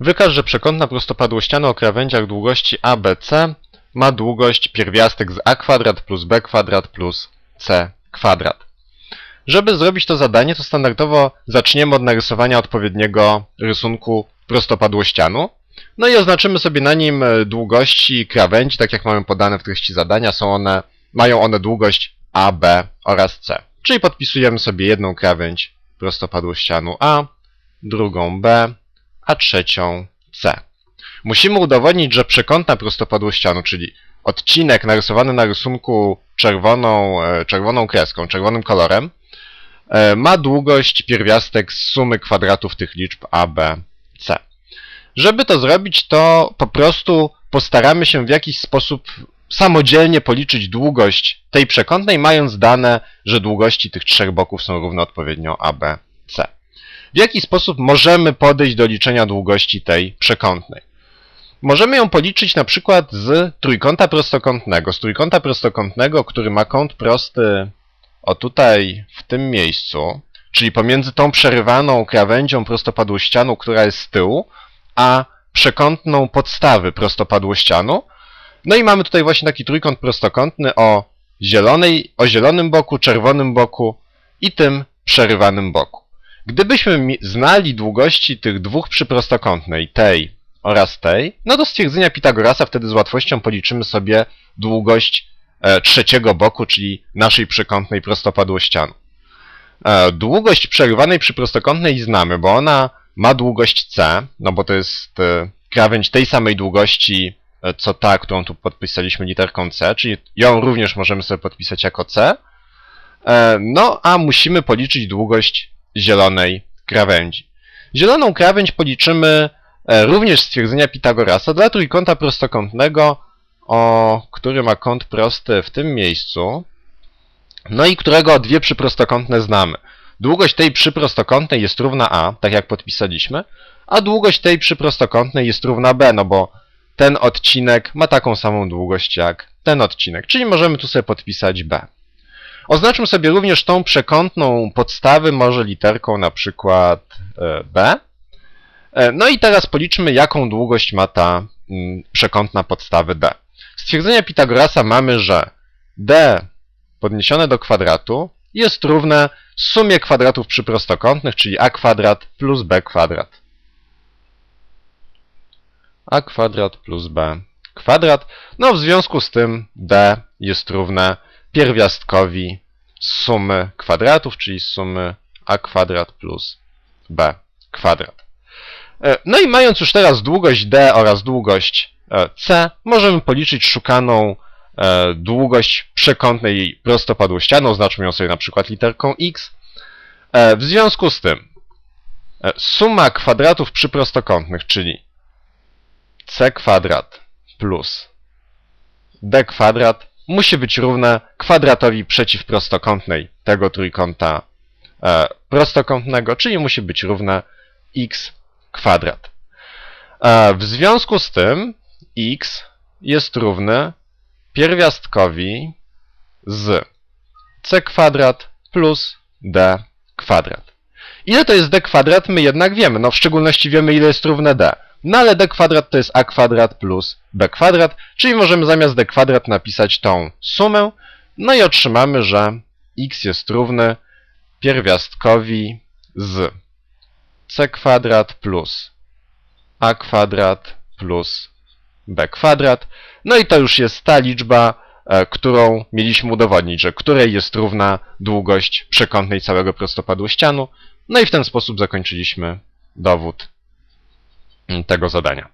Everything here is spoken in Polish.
Wykaż, że przekątna prostopadłościana o krawędziach długości ABC ma długość pierwiastek z a kwadrat plus b kwadrat plus c kwadrat. Żeby zrobić to zadanie, to standardowo zaczniemy od narysowania odpowiedniego rysunku prostopadłościanu. No i oznaczymy sobie na nim e, długości krawędzi, tak jak mamy podane w treści zadania, są one, mają one długość A, B oraz C. Czyli podpisujemy sobie jedną krawędź prostopadłościanu A, drugą B, a trzecią C. Musimy udowodnić, że przekątna prostopadłościanu, czyli odcinek narysowany na rysunku czerwoną, e, czerwoną kreską, czerwonym kolorem, e, ma długość pierwiastek z sumy kwadratów tych liczb A, B, C. Żeby to zrobić, to po prostu postaramy się w jakiś sposób samodzielnie policzyć długość tej przekątnej, mając dane, że długości tych trzech boków są równe odpowiednio A, B, C. W jaki sposób możemy podejść do liczenia długości tej przekątnej? Możemy ją policzyć na przykład z trójkąta prostokątnego. Z trójkąta prostokątnego, który ma kąt prosty o tutaj, w tym miejscu, czyli pomiędzy tą przerywaną krawędzią prostopadłościanu, która jest z tyłu, a przekątną podstawy prostopadłościanu. No i mamy tutaj właśnie taki trójkąt prostokątny o zielonej, o zielonym boku, czerwonym boku i tym przerywanym boku. Gdybyśmy znali długości tych dwóch przy prostokątnej, tej oraz tej, no do stwierdzenia Pitagorasa wtedy z łatwością policzymy sobie długość e, trzeciego boku, czyli naszej przekątnej prostopadłościanu. E, długość przerywanej przy prostokątnej znamy, bo ona ma długość c, no bo to jest e, krawędź tej samej długości, e, co ta, którą tu podpisaliśmy literką c, czyli ją również możemy sobie podpisać jako c. E, No, a musimy policzyć długość zielonej krawędzi. Zieloną krawędź policzymy e, również z stwierdzenia Pitagorasa dla trójkąta prostokątnego, o, który ma kąt prosty w tym miejscu, no i którego dwie przyprostokątne znamy. Długość tej przyprostokątnej jest równa a, tak jak podpisaliśmy, a długość tej przyprostokątnej jest równa b, no bo ten odcinek ma taką samą długość jak ten odcinek, czyli możemy tu sobie podpisać b. Oznaczmy sobie również tą przekątną podstawy, może literką na przykład e, b. E, No i teraz policzmy, jaką długość ma ta mm, przekątna podstawy d. Stwierdzenia Pitagorasa mamy, że d podniesione do kwadratu jest równe sumie kwadratów przyprostokątnych, czyli a kwadrat plus b kwadrat. a kwadrat plus b kwadrat. No w związku z tym d jest równe pierwiastkowi sumy kwadratów, czyli sumy a kwadrat plus b kwadrat. E, No i mając już teraz długość d oraz długość e, c, możemy policzyć szukaną e, długość przekątnej prostopadłościaną, oznaczmy ją sobie na przykład literką x. W związku z tym suma kwadratów przyprostokątnych, czyli c kwadrat plus d kwadrat musi być równe kwadratowi przeciwprostokątnej tego trójkąta e, prostokątnego, czyli musi być równe x kwadrat. E, W związku z tym x jest równy pierwiastkowi z c kwadrat plus d kwadrat. Ile to jest d kwadrat, my jednak wiemy. No w szczególności wiemy, ile jest równe d. No ale d kwadrat to jest a kwadrat plus b kwadrat, czyli możemy zamiast d kwadrat napisać tą sumę. No i otrzymamy, że x jest równy pierwiastkowi z c kwadrat plus a kwadrat plus b kwadrat. No i to już jest ta liczba, e, którą mieliśmy udowodnić, że której jest równa długość przekątnej całego prostopadłościanu. No i w ten sposób zakończyliśmy dowód tego zadania.